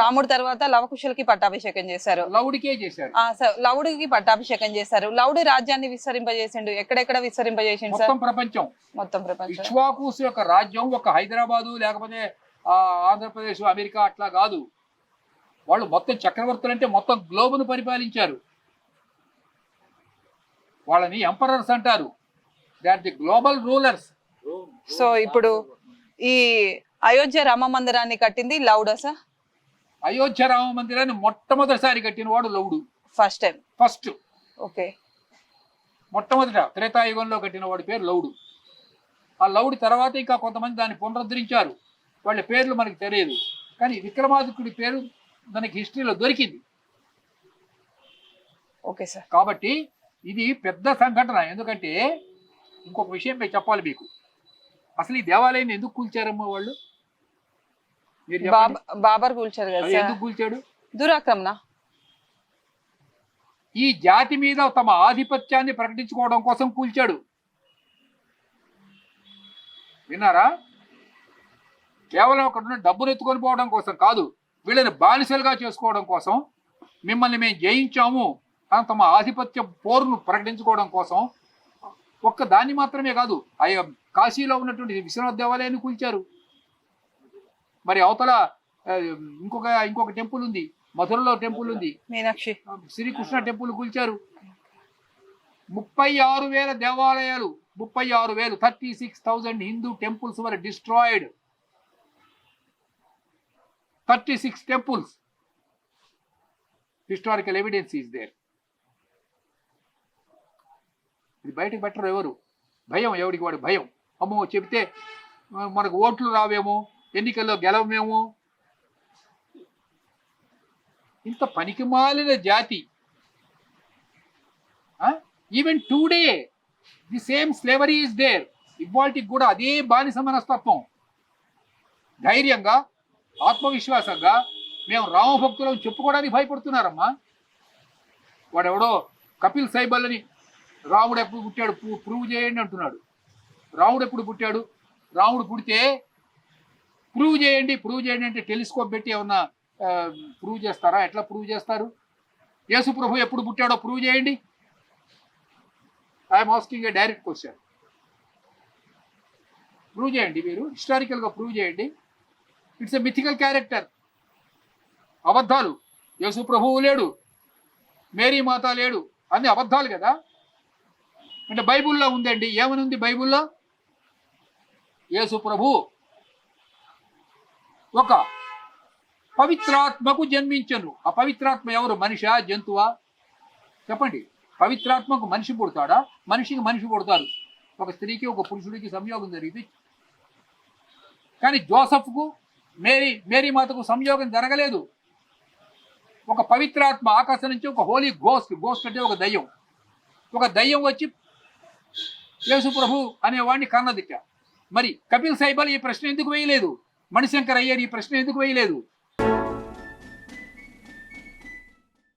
రాముడు తర్వాత లవకుశులకి పట్టాభిషేకం చేశారు. లవుడికే చేశారు. లవుడికి పట్టాభిషేకం చేశారు. లవుడు రాజ్యాన్ని విస్తరింపజేసిండు. ఎక్కడెక్కడ విస్తరింపజేసిండు సార్? మొత్తం ప్రపంచం. మొత్తం ప్రపంచం. ఇక్ష్వాకుస్ యొక్క రాజ్యం ఒక హైదరాబాదు లేకపోతే ఆంధ్రప్రదేశ్ అమెరికా అట్లా కాదు. వాళ్ళు మొత్తం చక్రవర్తులు అంటే మొత్తం గ్లోబును పరిపాలించారు. వాళ్ళని ఎంపరర్స్ అంటారు. They are the global rulers. So ఇప్పుడు ఈ అయోధ్య రామ మందిరాన్ని కట్టింది లౌడా సార్? అయోధ్య రామ మందిరాన్ని మొట్టమొదటిసారి కట్టిన వాడు లవుడు ఫస్ట్ టైం ఫస్ట్ ఓకే మొట్టమొదట త్రేతాయుగంలో కట్టిన వాడి పేరు లవుడు ఆ లవుడి తర్వాత ఇంకా కొంతమంది దాన్ని పునరుద్ధరించారు. వాళ్ళ పేర్లు మనకి తెలియదు. కానీ విక్రమాదిత్యుడి పేరు మనకి హిస్టరీలో దొరికింది. ఓకే సార్ కాబట్టి ఇది పెద్ద సంఘటన. ఎందుకంటే ఇంకొక విషయం చెప్పాలి మీకు. అసలు ఈ దేవాలయాన్ని ఎందుకు కూల్చారమ్మా వాళ్ళు? బాబర్ కూల్చారు కదా ఎందుకు కూల్చాడు? దురాక్రమణ. ఈ జాతి మీద తమ ఆధిపత్యాన్ని ప్రకటించుకోవడం కోసం కూల్చాడు. విన్నారా? కేవలం అక్కడ డబ్బును ఎత్తుకొని పోవడం కోసం కాదు వీళ్ళని బానిసలుగా చేసుకోవడం కోసం మిమ్మల్ని మేము జయించాము అని తమ ఆధిపత్య పోరును ప్రకటించుకోవడం కోసం ఒక్క దాన్ని మాత్రమే కాదు అయ్య కాశీలో ఉన్నటువంటి విశ్వనాథ దేవాలయాన్ని కూల్చారు. మరి అవతల ఇంకొక ఇంకొక టెంపుల్ ఉంది. మధురలో టెంపుల్ ఉంది. మీనాక్షి. శ్రీకృష్ణ టెంపుల్ కూల్చారు. ముప్పై ఆరు వేల దేవాలయాలు ముప్పై ఆరు వేలు thirty six thousand Hindu temples were destroyed. Thirty six temples. Historical evidence is there ఇది బయటకు పెట్టరు ఎవరు? భయం ఎవడికి వాడి భయం. అమ్మో చెబితే ఆ, మనకు ఓట్లు రావేమో? ఎన్నికల్లో గెలవమేమో ఇంత పనికిమాలిన జాతి. Even today the same slavery is there ఇవాళకి కూడా అదే బానిస మనస్తత్వం. ధైర్యంగా ఆత్మవిశ్వాసంగా మేము రామభక్తులం చెప్పుకోవడానికి భయపడుతున్నారమ్మా. వాడెవడో కపిల్ సైబల్ అని రాముడు ఎప్పుడు పుట్టాడు? ప్రూ- ప్రూవ్ చేయండి అంటున్నాడు. రాముడు ఎప్పుడు పుట్టాడు? రాముడు పుడితే ప్రూవ్ చేయండి ప్రూవ్ చేయండి అంటే టెలిస్కోప్ పెట్టి ఏమన్నా ప్రూవ్ చేస్తారా? ఎట్లా ప్రూవ్ చేస్తారు? యేసు ప్రభు ఎప్పుడు పుట్టాడో ప్రూవ్ చేయండి. I'm asking a direct question. Prove చేయండి మీరు హిస్టారికల్గా ప్రూవ్ చేయండి. It's a mythical character. అబద్ధాలు. యేసు ప్రభువు లేడు. మేరీ మాత లేడు. అన్ని అబద్ధాలు కదా? అంటే బైబుల్లో ఉందండి. ఏమని ఉంది బైబుల్లో? యేసు ప్రభు ఒక పవిత్రాత్మకు జన్మించను. ఆ పవిత్రాత్మ ఎవరు? మనిషా? జంతువా? చెప్పండి. పవిత్రాత్మకు మనిషి పుడతాడా? మనిషికి మనిషి పుడతారు. ఒక స్త్రీకి ఒక పురుషుడికి సంయోగం జరిగింది కానీ జోసఫ్కు మేరీ మేరీ మాతకు సంయోగం జరగలేదు. ఒక పవిత్రాత్మ ఆకాశం నుంచి ఒక హోలీ గోస్ట్ గోస్ట్ అంటే ఒక దయ్యం. ఒక దయ్యం వచ్చి యేసు ప్రభు అనేవాడిని కన్నదిట మరి కపిల్ సైబల్ ఈ ప్రశ్న ఎందుకు వేయలేదు? మణిశంకర్ అయ్యర్ ఈ ప్రశ్న ఎందుకు వేయలేదు?